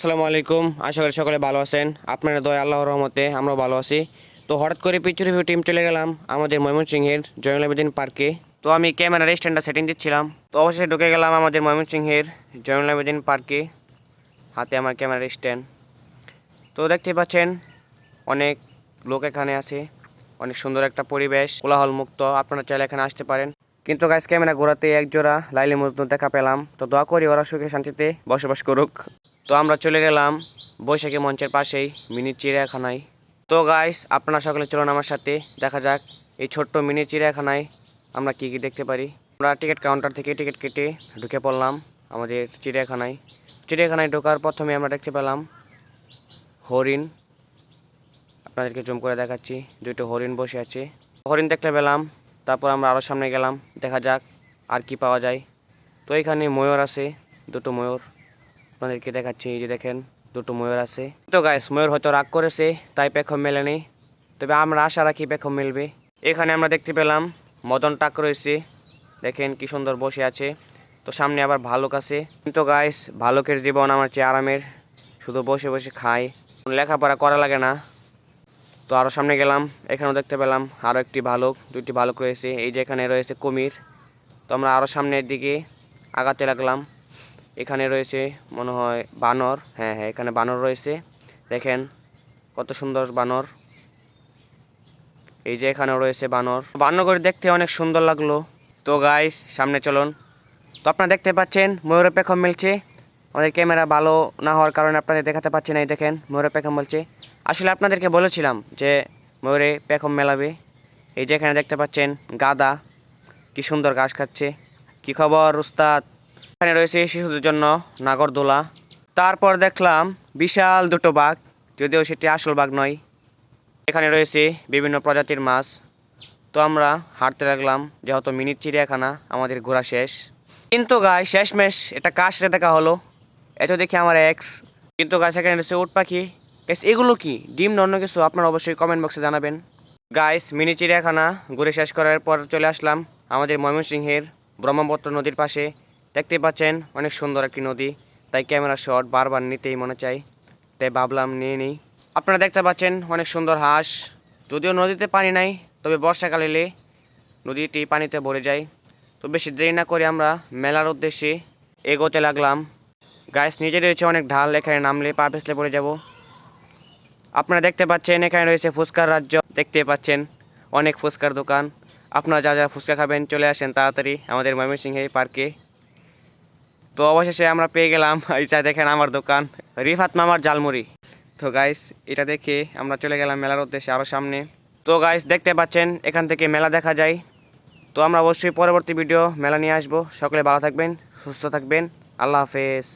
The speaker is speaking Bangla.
আসসালামু আলাইকুম। আশা করি সকলে ভালো আছেন। আপনারা দয়, আল্লাহর রহমতে আমরাও ভালো আছি। তো হঠাৎ করে পিকচার রিভিউ টিম চলে গেলাম আমাদের ময়মনসিংহের জয়নুল আবেদিন পার্কে। তো আমি ক্যামেরার স্ট্যান্ডটা সেটিং দিচ্ছিলাম। তো অবশেষে ঢুকে গেলাম আমাদের ময়মনসিংহের জয়নুল আবেদিন পার্কে। হাতে আমার ক্যামেরার স্ট্যান্ড তো দেখতে পাচ্ছেন, অনেক লোক এখানে আছে। অনেক সুন্দর একটা পরিবেশ কোলাহল মুক্ত আপনারা চাইলে এখানে আসতে পারেন। কিন্তু গাছ ক্যামেরা ঘোরাতে একজোড়া লাইলি মজনু দেখা পেলাম। তো দোয়া করি ওরা সুখে শান্তিতে বসবাস করুক। তো আমরা চলে গেলাম বৈশাখী মঞ্চের পাশেই মিনি চিড়িয়াখানায়। তো গাইস আপনারা সকলে চলুন আমার সাথে, দেখা যাক এই ছোট্ট মিনি চিড়িয়াখানায় আমরা কি কি দেখতে পারি। আমরা টিকিট কাউন্টার থেকে টিকিট কেটে ঢুকে পড়লাম আমাদের চিড়িয়াখানায়। চিড়িয়াখানায় ঢোকার প্রথমে আমরা দেখতে পেলাম হরিণ। আপনাদেরকে জুম করে দেখাচ্ছি দুটো হরিণ বসে আছে। হরিণ দেখতে পেলাম, তারপর আমরা আরও সামনে গেলাম, দেখা যাক আর কি পাওয়া যায়। তো এখানে ময়ূর আছে, দুটো ময়ূর। আপনাদেরকে দেখাচ্ছি, এই যে দেখেন, দুটো ময়ূর আছে। তো গাইস ময়ূর হয়তো রাগ করেছে, তাই পেখম মেলেনি তবে আমরা আশা রাখি পেখম মিলবে। এখানে আমরা দেখতে পেলাম, মদন টাক রয়েছে। দেখেন কি সুন্দর বসে আছে। তো সামনে আবার ভালুক আছে। কিন্তু গাইস ভালুকের জীবন আমার চেয়ে আরামের। শুধু বসে বসে খায়। লেখাপড়া করা লাগে না। তো আরও সামনে গেলাম, এখানেও দেখতে পেলাম আরও একটি ভালুক, দুইটি ভালুক রয়েছে। এই যে এখানে রয়েছে কুমির। তো আমরা আরও সামনের দিকে আগাতে লাগলাম। এখানে রয়েছে মনে হয় বানর। হ্যাঁ হ্যাঁ এখানে বানর রয়েছে। দেখেন কত সুন্দর বানর। এই যে এখানেও রয়েছে বানর। বানরগুলি দেখতে অনেক সুন্দর লাগল। তো গাইস সামনে চলুন। তো আপনারা দেখতে পাচ্ছেন ময়ূরের পেখম মিলছে। আমাদের ক্যামেরা ভালো না হওয়ার কারণে আপনাদের দেখাতে পাচ্ছি না, এই দেখেন ময়ূরের পেখম বলছে আসলে আপনাদেরকে বলেছিলাম যে ময়ূরে পেখম মেলাবে। এই যে এখানে দেখতে পাচ্ছেন গাদা, কি সুন্দর ঘাস খাচ্ছে। কি খবর, উস্তাদ? এখানে রয়েছে শিশুদের জন্য নাগরদোলা। তারপর দেখলাম বিশাল দুটো বাঘ, যদিও সেটি আসল বাঘ নয়। এখানে রয়েছে বিভিন্ন প্রজাতির মাছ। তো আমরা হাঁটতে লাগলাম, যেহেতু মিনিট চিড়িয়াখানা, আমাদের ঘোরা শেষ। কিন্তু গায়ে শেষমেশ এটা কার দেখা হলো? এত দেখি আমার এক্স কিন্তু গাছ এখানে রয়েছে উট পাখি। গাইস এগুলো কি? ডিম অন্য কিছু? আপনারা অবশ্যই কমেন্ট বক্সে জানাবেন। গাইস মিনি চিড়িয়াখানা, ঘুরে শেষ করার পর চলে আসলাম আমাদের ময়মনসিংহের ব্রহ্মপুত্র নদীর পাশে। দেখতে পাচ্ছেন, অনেক সুন্দর একটি নদী। তাই ক্যামেরা শট বারবার নিতেই মনে চাই। তাই ভাবলাম নিয়ে নিই। আপনারা দেখতে পাচ্ছেন, অনেক সুন্দর হাঁস। যদিও নদীতে পানি নাই, তবে বর্ষাকাল এলে নদীটি পানিতে ভরে যায়। তো বেশি দেরি না করে আমরা মেলার উদ্দেশ্যে এগোতে লাগলাম। গাছ নিচে রয়েছে অনেক ঢাল, এখানে নামলে পা পিছলে পড়ে যাব। আপনারা দেখতে পাচ্ছেন, এখানে রয়েছে ফুচকার রাজ্য। দেখতে পাচ্ছেন, অনেক ফুচকার দোকান। আপনারা যা যা ফুচকা খাবেন, চলে আসেন তাড়াতাড়ি আমাদের ময়মনসিংহে পার্কে। তো অবশেষে আমরা পেয়ে গেলাম এটা দেখেন আমার দোকান, রিফাত মামার জালমুড়ি তো গাইস এটা দেখে আমরা চলে গেলাম মেলার উদ্দেশ্যে আরও সামনে। তো গাইস দেখতে পাচ্ছেন, এখান থেকে মেলা দেখা যায়। তো আমরা অবশ্যই পরবর্তী ভিডিও মেলা নিয়ে আসব। সকলে ভালো থাকবেন, সুস্থ থাকবেন। আল্লাহ হাফেজ।